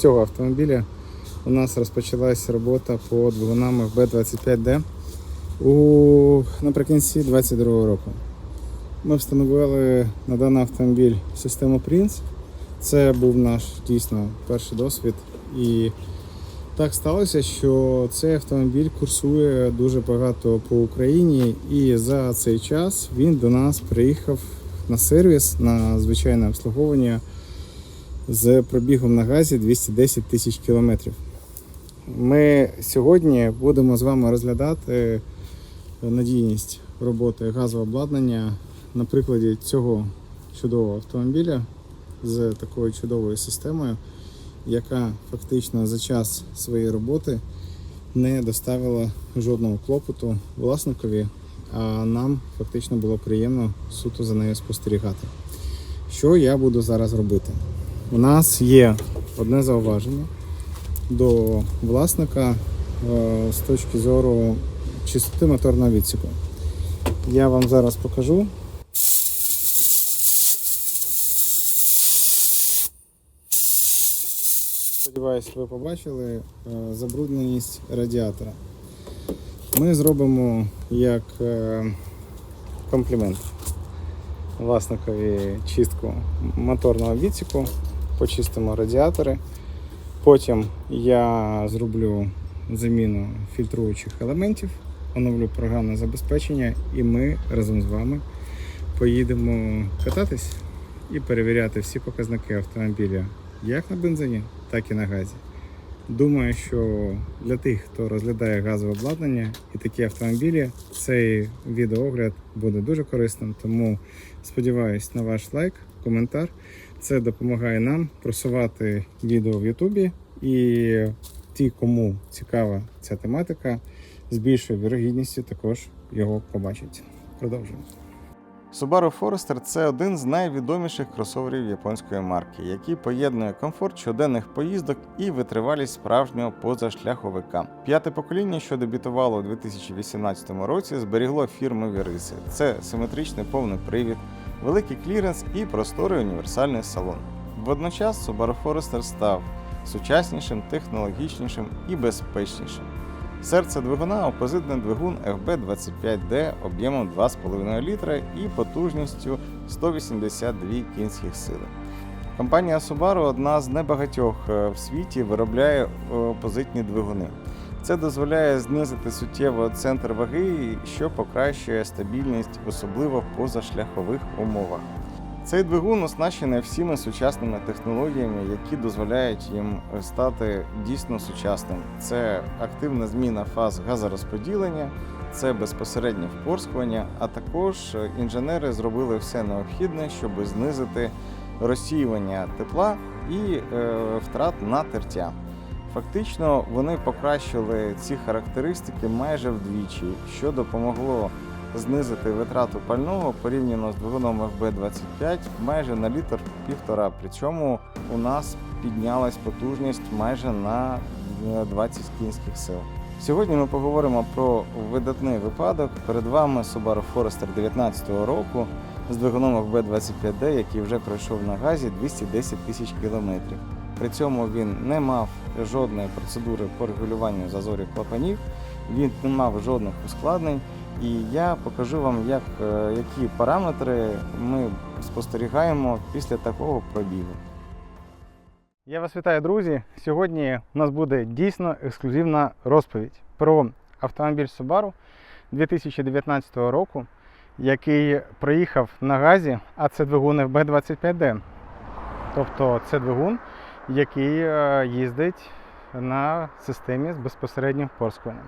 цього автомобіля у нас розпочалась робота по двигунам FB25D у, наприкінці 2022 року. Ми встановили на даний автомобіль систему Prince. Це був наш дійсно перший досвід. І так сталося, що цей автомобіль курсує дуже багато по Україні, і за цей час він до нас приїхав на сервіс на звичайне обслуговування з пробігом на газі 210 тисяч кілометрів. Ми сьогодні будемо з вами розглядати надійність роботи газового обладнання на прикладі цього чудового автомобіля з такою чудовою системою, яка фактично за час своєї роботи не доставила жодного клопоту власникові, а нам фактично було приємно суто за нею спостерігати. Що я буду зараз робити? У нас є одне зауваження до власника е, з точки зору чистоти моторного відсіку. Я вам зараз покажу. Сподіваюсь, ви побачили е, забрудненість радіатора. Ми зробимо як е, комплімент власникові чистку моторного відсіку, почистимо радіатори. Потім я зроблю заміну фільтруючих елементів, оновлю програмне забезпечення, і ми разом з вами поїдемо кататись і перевіряти всі показники автомобіля як на бензині, так і на газі. Думаю, що для тих, хто розглядає газове обладнання і такі автомобілі, цей відеоогляд буде дуже корисним. Тому сподіваюсь на ваш лайк, коментар. Це допомагає нам просувати відео в Ютубі. І ті, кому цікава ця тематика, з більшою вірогідністю також його побачать. Продовжуємо. Subaru Forester – це один з найвідоміших кросоверів японської марки, який поєднує комфорт щоденних поїздок і витривалість справжнього позашляховика. П'яте покоління, що дебютувало у 2018 році, зберігло фірмові риси: це симетричний повний привід, великий кліренс і просторий універсальний салон. Водночас Subaru Forester став сучаснішим, технологічнішим і безпечнішим. Серце двигуна опозитний двигун FB25D об'ємом 2,5 літра і потужністю 182 кінських сили. Компанія Subaru одна з небагатьох е, в світі виробляє е, опозитні двигуни. Це дозволяє знизити суттєво центр ваги, що покращує стабільність, особливо в позашляхових умовах. Цей двигун оснащений всіма сучасними технологіями, які дозволяють їм стати дійсно сучасним. Це активна зміна фаз газорозподілення, це безпосереднє впорскування, а також інженери зробили все необхідне, щоб знизити розсіювання тепла і е, втрат на тертя. Фактично, вони покращили ці характеристики майже вдвічі, що допомогло знизити витрату пального порівняно з двигуном FB25 майже на літр півтора. Причому у нас піднялась потужність майже на е, 20 кінських сил. Сьогодні ми поговоримо про видатний випадок. Перед вами Subaru Forester 2019 року з двигуном FB25D, який вже пройшов на газі 210 тисяч кілометрів. При цьому він не мав жодної процедури по регулюванню зазорів клапанів, він не мав жодних ускладнень. І я покажу вам, як, е, які параметри ми спостерігаємо після такого пробігу. Я вас вітаю, друзі. Сьогодні у нас буде дійсно ексклюзивна розповідь про автомобіль Subaru 2019 року, який приїхав на газі, а це двигун FB25D. Тобто це двигун, який е, їздить на системі з безпосереднім впорскуванням.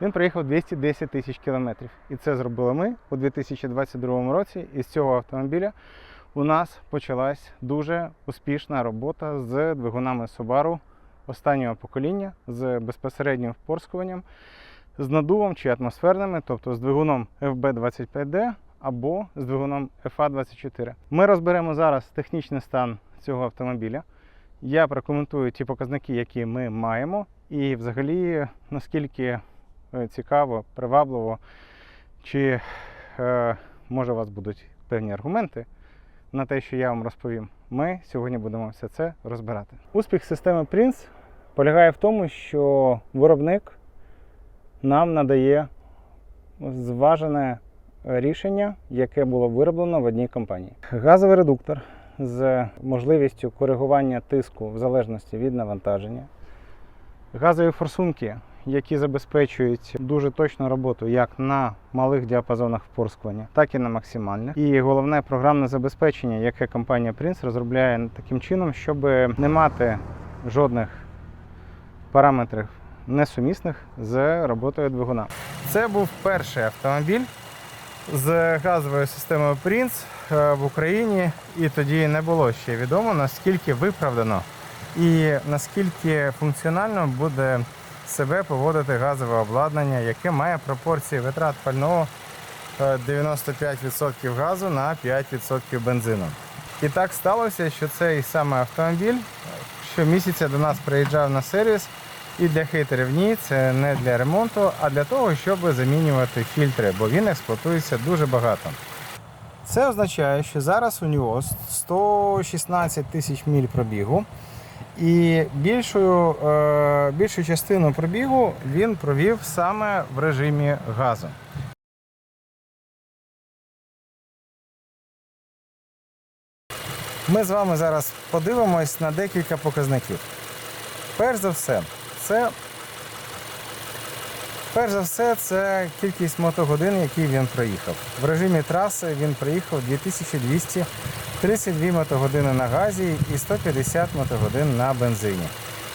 Він проїхав 210 тисяч кілометрів. І це зробили ми у 2022 році. І з цього автомобіля у нас почалась дуже успішна робота з двигунами Subaru останнього покоління з безпосереднім впорскуванням, з надувом чи атмосферними, тобто з двигуном FB25D або з двигуном FA24. Ми розберемо зараз технічний стан цього автомобіля. Я прокоментую ті показники, які ми маємо, і взагалі наскільки е, цікаво, привабливо, чи е, може у вас будуть певні аргументи на те, що я вам розповім, ми сьогодні будемо все це розбирати. Успіх системи Prince полягає в тому, що виробник нам надає зважене рішення, яке було вироблено в одній компанії. Газовий редуктор з можливістю коригування тиску в залежності від навантаження. Газові форсунки, які забезпечують дуже точну роботу як на малих діапазонах впорскування, так і на максимальних. І головне програмне забезпечення, яке компанія Prince розробляє таким чином, щоб не мати жодних параметрів несумісних з роботою двигуна. Це був перший автомобіль з газовою системою Prince е, в Україні, і тоді не було ще відомо наскільки виправдано і наскільки функціонально буде себе поводити газове обладнання, яке має пропорції витрат пального е, 95% газу на 5% бензину. І так сталося, що цей саме автомобіль щомісяця до нас приїжджав на сервіс. І для хейтерів ні, це не для ремонту, а для того, щоб замінювати фільтри, бо він експлуатується дуже багато. Це означає, що зараз у нього 116 тисяч міль пробігу, і більшою, е, більшу частину пробігу він провів саме в режимі газу. Ми з вами зараз подивимось на декілька показників. Перш за все, це перш за все, це кількість мотогодин, які він проїхав. В режимі траси він проїхав 2232 мотогодини на газі і 150 мотогодин на бензині.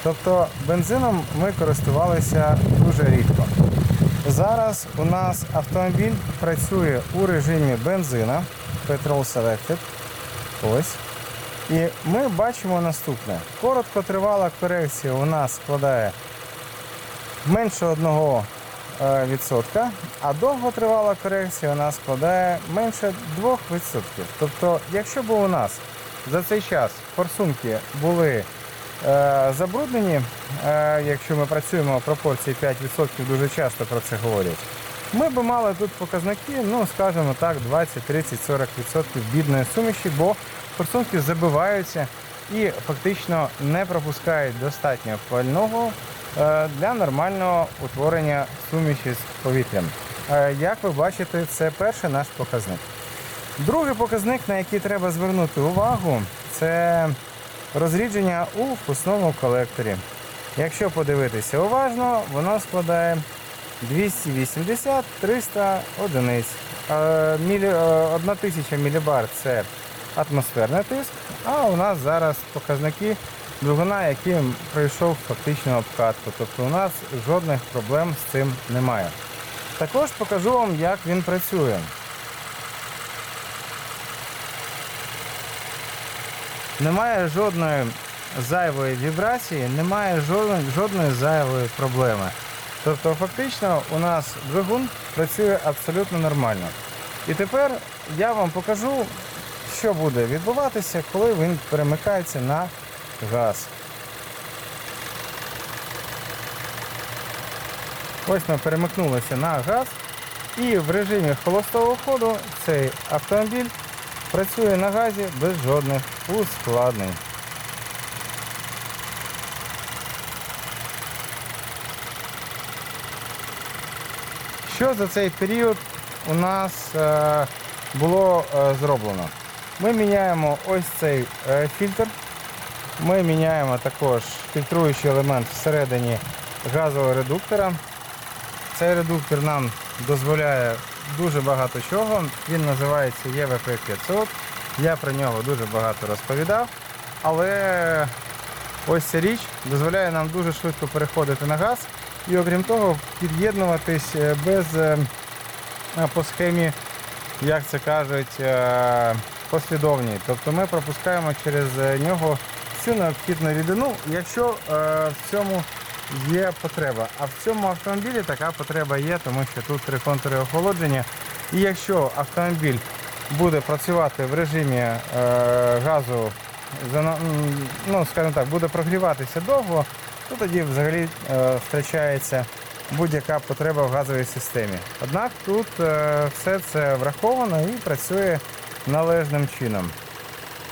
Тобто бензином ми користувалися дуже рідко. Зараз у нас автомобіль працює у режимі бензина Petrol Selected. Ось. І ми бачимо наступне. Короткотривала корекція у нас складає менше 1%, е, а довготривала корекція у нас складає менше 2%. Тобто, якщо б у нас за цей час форсунки були е, забруднені, е, якщо ми працюємо в пропорції 5%, дуже часто про це говорять, ми б мали тут показники, ну скажімо так, 20, 30, 40% бідної суміші, бо форсунки забиваються і фактично не пропускають достатньо пального для нормального утворення суміші з повітрям. Е, Як ви бачите, це перший наш показник. Другий показник, на який треба звернути увагу, це розрідження у впускному колекторі. Якщо подивитися уважно, воно складає 280-300 одиниць. Е, мілі, е, 1000 мілібар це атмосферний тиск, а у нас зараз показники двигуна, який пройшов фактично обкатку. Тобто у нас жодних проблем з цим немає. Також покажу вам, як він працює. Немає жодної зайвої вібрації, немає жодної зайвої проблеми. Тобто, фактично, у нас двигун працює абсолютно нормально. І тепер я вам покажу, що буде відбуватися, коли він перемикається на газ. Ось ми перемикнулися на газ. І в режимі холостого ходу цей автомобіль працює на газі без жодних ускладнень. Що за цей період у нас е, було е, зроблено? Ми міняємо ось цей е, фільтр. Ми міняємо також фільтруючий елемент всередині газового редуктора. Цей редуктор нам дозволяє дуже багато чого. Він називається EVP 500. Я про нього дуже багато розповідав. Але ось ця річ дозволяє нам дуже швидко переходити на газ і, окрім того, під'єднуватись е, без е, е, по схемі, як це кажуть, послідовній. Тобто ми пропускаємо через нього всю необхідну рідину, якщо е, в цьому є потреба. А в цьому автомобілі така потреба є, тому що тут три контури охолодження. І якщо автомобіль буде працювати в режимі е, газу, ну, скажімо так, буде прогріватися довго, то тоді взагалі е, втрачається будь-яка потреба в газовій системі. Однак тут е, все це враховано і працює належним чином.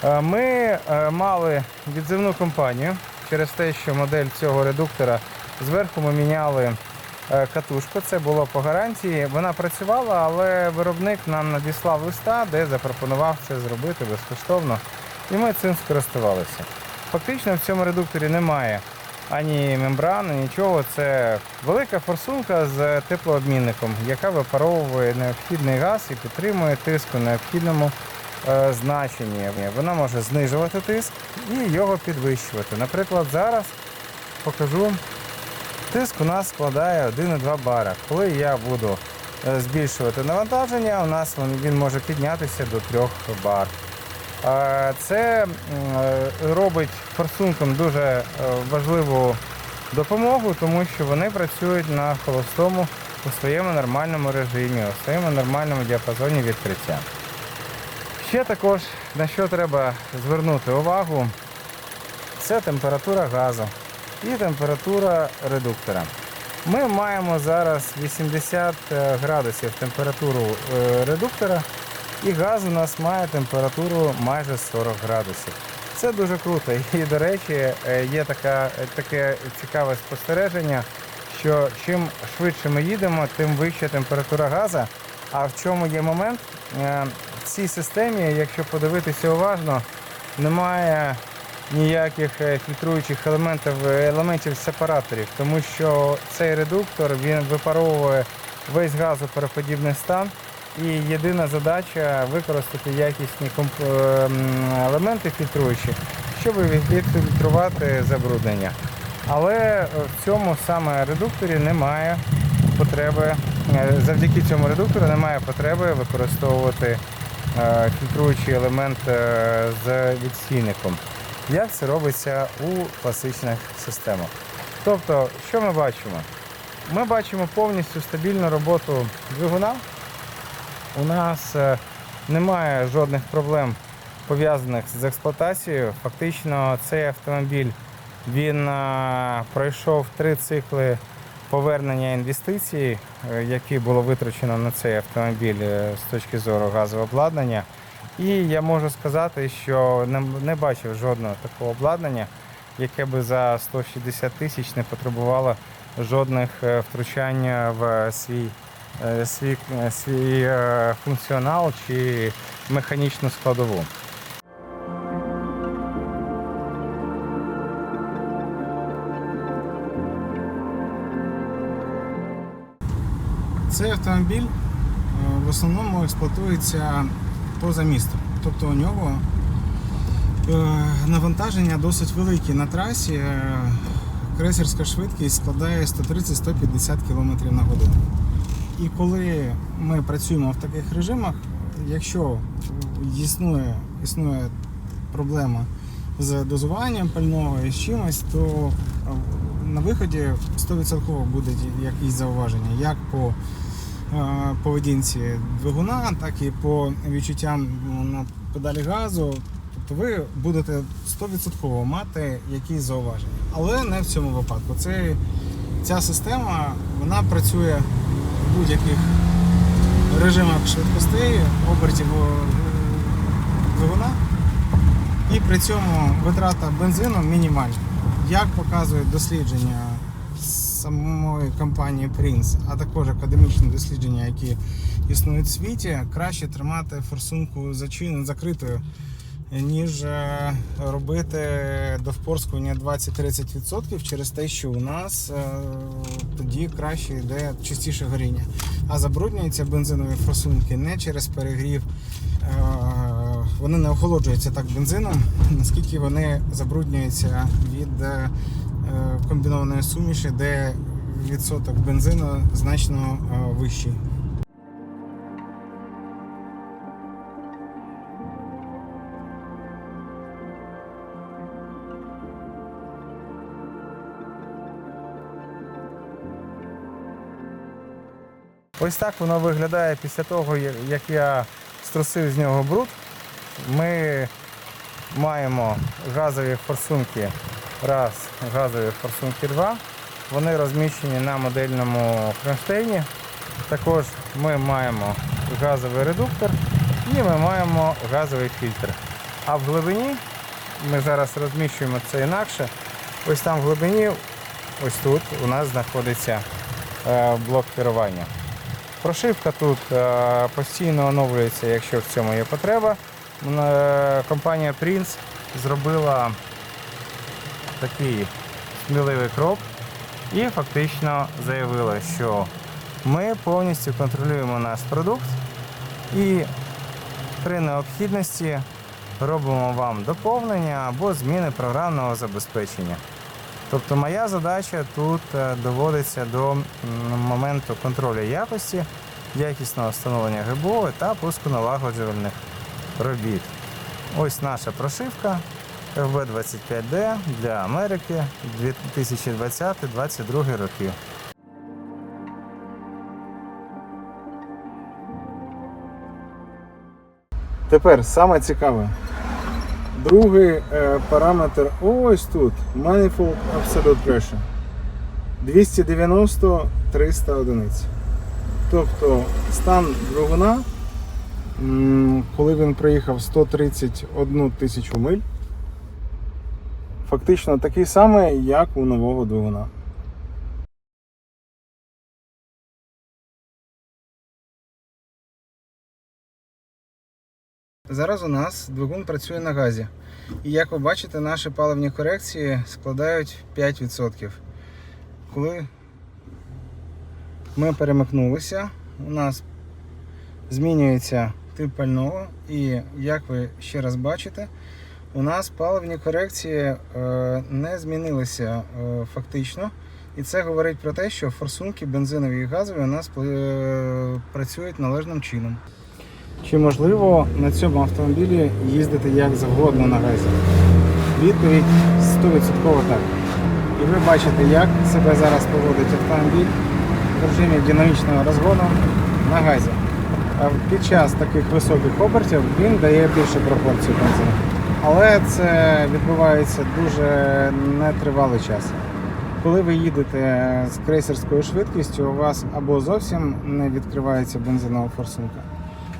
Е, Ми е, мали відзивну компанію через те, що модель цього редуктора зверху ми міняли е, катушку. Це було по гарантії. Вона працювала, але виробник нам надіслав листа, де запропонував це зробити безкоштовно. І ми цим скористувалися. Фактично в цьому редукторі немає ані мембрани, нічого. Це велика форсунка з теплообмінником, яка випаровує необхідний газ і підтримує тиск у необхідному значенні. Вона може знижувати тиск і його підвищувати. Наприклад, зараз покажу. Тиск у нас складає 1,2 бара. Коли я буду е, збільшувати навантаження, у нас він- може піднятися до 3 бар. Е, Це е, робить форсункам дуже е, важливу допомогу, тому що вони працюють на холостому у своєму нормальному режимі, у своєму нормальному діапазоні відкриття. Ще також на що треба звернути увагу, це температура газу і температура редуктора. Ми маємо зараз 80 градусів температуру е, редуктора, і газ у нас має температуру майже 40 градусів. Це дуже круто. І, до речі, е, є така, таке цікаве спостереження, що чим швидше ми їдемо, тим вища температура газу. А в чому є момент? Е, В цій системі, якщо подивитися уважно, немає ніяких е, фільтруючих елементів, елементів сепараторів, тому що цей редуктор він випаровує весь газопереходівний стан. І єдина задача використати якісні е, елементи фільтруючі, щоб відфільтрувати забруднення. Але е, в цьому саме редукторі немає потреби, е, завдяки цьому редуктору немає потреби використовувати е, фільтруючий елемент е, з відстійником. Як це робиться у класичних системах? Тобто, що ми бачимо? Ми бачимо повністю стабільну роботу двигуна. У нас е, немає жодних проблем пов'язаних з експлуатацією. Фактично, цей автомобіль він е, пройшов три цикли повернення інвестицій, е, які було витрачено на цей автомобіль е, з точки зору газового обладнання. І я можу сказати, що не, бачив жодного такого обладнання, яке би за 160 тисяч не потребувало жодних е, втручань в свій свій, свій функціонал чи механічну складову. Цей автомобіль е, в основному експлуатується поза містом. Тобто у нього е, навантаження досить велике на трасі. Е, Крейсерська швидкість складає 130-150 км на годину. І коли ми працюємо в таких режимах, якщо існує, існує проблема з дозуванням пального і з чимось, то на виході 100% буде якісь зауваження, як по поведінці двигуна, так і по відчуттям на педалі газу. Тобто ви будете 100% мати якісь зауваження. Але не в цьому випадку. Це, ця система вона працює в будь-яких режимах швидкостей, обертів е, двигуна. І при цьому витрата бензину мінімальна. Як показують дослідження самої компанії Prince, а також академічні дослідження, які існують в світі, краще тримати форсунку зачин, закритою, ніж е, робити довпорскування 20-30% через те, що у нас е, тоді краще йде частіше горіння. А забруднюються бензинові форсунки не через перегрів. е, Вони не охолоджуються так бензином, наскільки вони забруднюються від комбінованої суміші, де відсоток бензину значно е, вищий. Ось так воно виглядає після того, як я струсив з нього бруд. Ми маємо газові форсунки. Раз, газові форсунки 2. Вони розміщені на модельному кронштейні. Також ми маємо газовий редуктор і ми маємо газовий фільтр. А в глибині ми зараз розміщуємо це інакше. Ось там в глибині, ось тут у нас знаходиться е, блок керування. Прошивка тут е, постійно оновлюється, якщо в цьому є потреба. Е, Компанія Prince зробила такий сміливий крок і фактично заявила, що ми повністю контролюємо наш продукт і при необхідності робимо вам доповнення або зміни програмного забезпечення. Тобто моя задача тут е, доводиться до моменту контролю якості, якісного встановлення ГБО та пусконалагоджувальних робіт. Ось наша прошивка FB25D для Америки 2020-2022 роки. Тепер саме цікаве. Другий е, параметр ось тут. Manifold Absolute Pressure. 290-300 одиниць. Тобто стан двигуна, коли він проїхав 131 тисячу миль, фактично такий самий, як у нового двигуна. Зараз у нас двигун працює на газі. І як ви бачите, наші паливні корекції складають 5%. Коли ми перемикнулися, у нас змінюється тип пального, і як ви ще раз бачите, у нас паливні корекції е, не змінилися е, фактично. І це говорить про те, що форсунки бензинові і газові у нас е, працюють належним чином. Чи можливо на цьому автомобілі їздити як завгодно на газі? Відповідь 100% так. І ви бачите, як себе зараз поводить автомобіль в режимі динамічного розгону на газі. А Під час таких високих обертів він дає більшу пропорцію бензину. Але це відбувається дуже нетривалий час. Коли ви їдете з крейсерською швидкістю, у вас або зовсім не відкривається бензинова форсунка,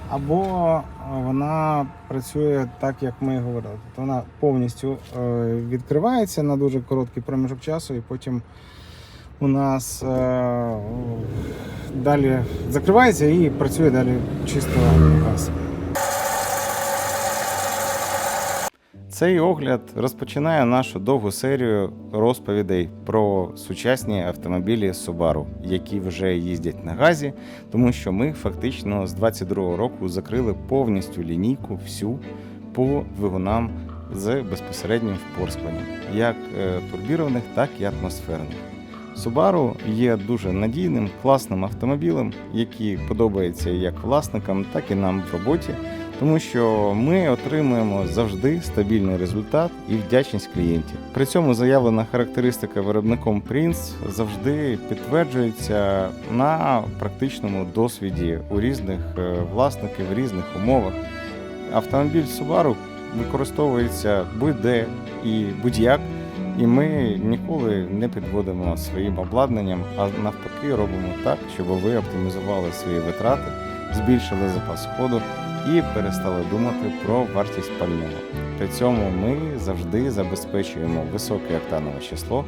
або вона працює так, як ми говорили. Тобто вона повністю е, відкривається на дуже короткий проміжок часу, і потім у нас е, далі закривається і працює далі чисто газ. Цей огляд розпочинає нашу довгу серію розповідей про сучасні автомобілі Subaru, які вже їздять на газі, тому що ми фактично з 22-го року закрили повністю лінійку всю по двигунам з безпосереднім впорскуванням, як е, турбірованих, так і атмосферних. Subaru є дуже надійним, класним автомобілем, який подобається як власникам, так і нам в роботі тому що ми отримуємо завжди стабільний результат і вдячність клієнтів. При цьому заявлена характеристика виробником Prince завжди підтверджується на практичному досвіді у різних е, власників, в різних умовах. Автомобіль Subaru використовується будь-де і будь-як. І ми ніколи не підводимо своїм обладнанням, а навпаки робимо так, щоб ви оптимізували свої витрати, збільшили запас ходу і перестали думати про вартість пального. При цьому ми завжди забезпечуємо високе октанове число,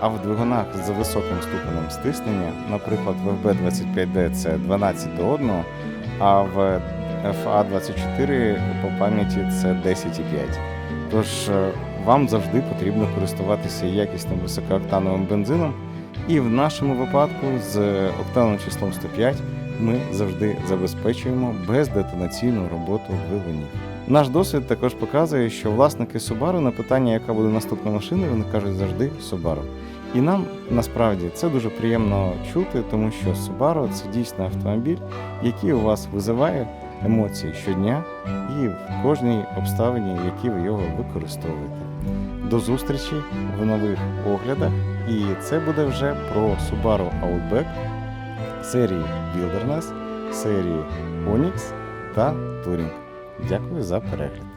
а в двигунах з високим ступенем стиснення, наприклад, в FB25D це 12 до 1, а в FA24 по пам'яті це 10,5. Тож е, вам завжди потрібно користуватися якісним високооктановим бензином. І в нашому випадку з октановим числом 105 ми завжди забезпечуємо бездетонаційну роботу двигунів. Наш досвід також показує, що власники Subaru на питання, яка буде наступна машина, вони кажуть завжди Subaru. І нам насправді це дуже приємно чути, тому що Subaru це дійсно автомобіль, який у вас визиває емоції щодня і в кожній обставині, в якій ви його використовуєте. До зустрічі в нових оглядах, і це буде вже про Subaru Outback серії Wilderness, серії Onyx та Touring. Дякую за перегляд.